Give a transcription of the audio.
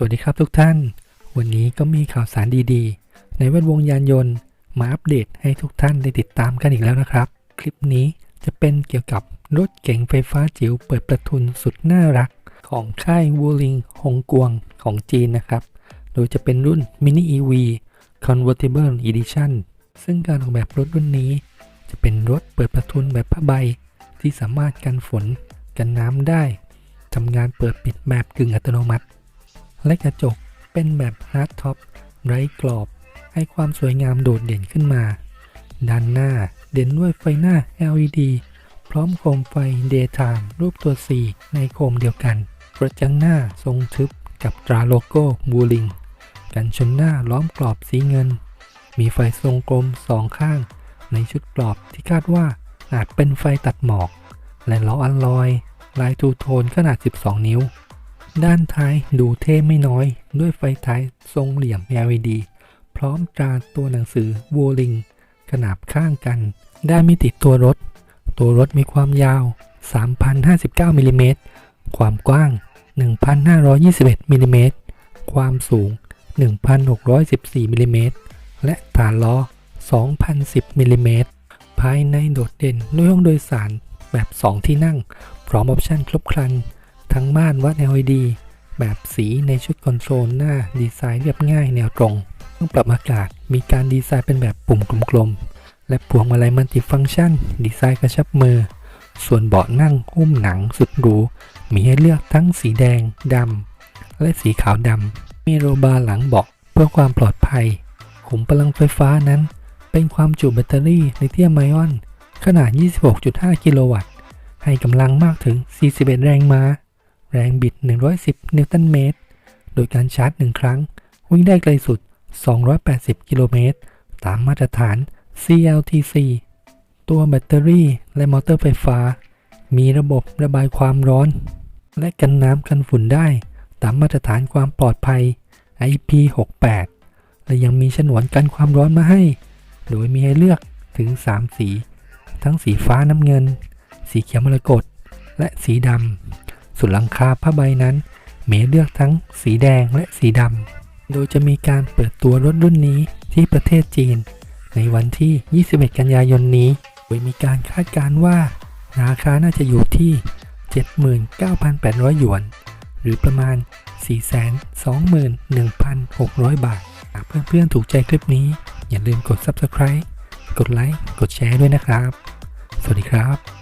สวัสดีครับทุกท่าน วันนี้ก็มีข่าวสารดีๆ ในแวดวงยานยนต์มาอัปเดตให้ทุกท่านได้ติดตามกันอีกแล้วนะครับ คลิปนี้จะเป็นเกี่ยวกับรถเก๋งไฟฟ้าจิ๋วเปิดประทุนสุดน่ารัก ของค่ายวูลิงฮงกวงของจีนนะครับ โดยจะเป็นรุ่น Mini EV Convertible Edition ซึ่งการออกแบบรถรุ่นนี้ จะเป็นรถเปิดประทุนแบบผ้าใบ ที่สามารถกันฝนกันน้ำได้ทำงานเปิดปิดแบบกึ่งอัตโนมัติ และกระจกเป็นแบบฮาร์ดท็อปไร้กรอบ ให้ความสวยงามโดดเด่นขึ้นมา ด้านหน้าเด่นด้วยไฟหน้า LED พร้อมโคมไฟ Daytime รูปตัว C ในโคมเดียวกัน กระจังหน้าทรงทึบกับตราโลโก้บูลิง กันชนหน้าล้อมกรอบสีเงิน มีไฟทรงกลมสองข้าง ในชุดกรอบที่คาดว่าอาจเป็นไฟตัดหมอก และล้ออัลลอย ลายทูโทนขนาด 12 นิ้ว ด้านท้ายดูเท่ไม่น้อย ด้วยไฟท้ายทรงเหลี่ยม LED พร้อมตราตัวหนังสือวูลิงขนาบข้างกัน ด้านมิติตัวรถ ตัวรถมีความยาว 3,059มิลลิเมตรความกว้าง 1,521มิลลิเมตรความสูง 1,614มิลลิเมตรและฐานล้อ 2,010มิลลิเมตรภายในโดดเด่นด้วยห้องโดยสารแบบ 2 ที่นั่ง พร้อมออปชั่นครบครัน ทั้งม่านวัด LED แบบสีในชุดคอนโซลหน้าดีไซน์เรียบง่ายแนวตรงเครื่องปรับอากาศ มีการดีไซน์เป็นแบบปุ่มกลมๆ และพวงมาลัยมัลติฟังก์ชัน ดีไซน์กระชับมือ ส่วนเบาะนั่งหุ้มหนังสุดหรู มีให้เลือกทั้งสีแดงดำและสีขาวดำ มีโรบาร์หลังเบาะเพื่อความปลอดภัย ขุมพลังไฟฟ้านั้น เป็นความจุแบตเตอรี่ลิเธียมไอออน ขนาด 26.5 กิโลวัตต์ ให้กำลังมากถึง 41 แรงม้า แรงบิด 110 นิวตันเมตร โดยการชาร์จ 1 ครั้ง วิ่งได้ไกลสุด 280 กิโลเมตร ตามมาตรฐาน CLTC ตัวแบตเตอรี่และมอเตอร์ไฟฟ้า มีระบบระบายความร้อน และกันน้ำกันฝุ่นได้ ตามมาตรฐานความปลอดภัย IP68 และยังมีฉนวนกันความร้อนมาให้ โดยมีให้เลือกถึง 3 สี ทั้งสีฟ้าน้ำเงิน สีเขียวมรกตและสีดำ ส่วนหลังคาผ้าใบนั้นมีเลือกทั้งสีแดงและสีดำ โดยจะมีการเปิดตัวรถรุ่นนี้ที่ประเทศจีน ในวันที่ 21 กันยายนนี้ โดยมีการคาดการณ์ว่า ราคาน่าจะอยู่ที่ 79,800 หยวน หรือประมาณ 421,600 บาท หากเพื่อนๆถูกใจคลิปนี้ อย่าลืมกด Subscribe กดไลค์ กดแชร์ด้วยนะครับ สวัสดีครับ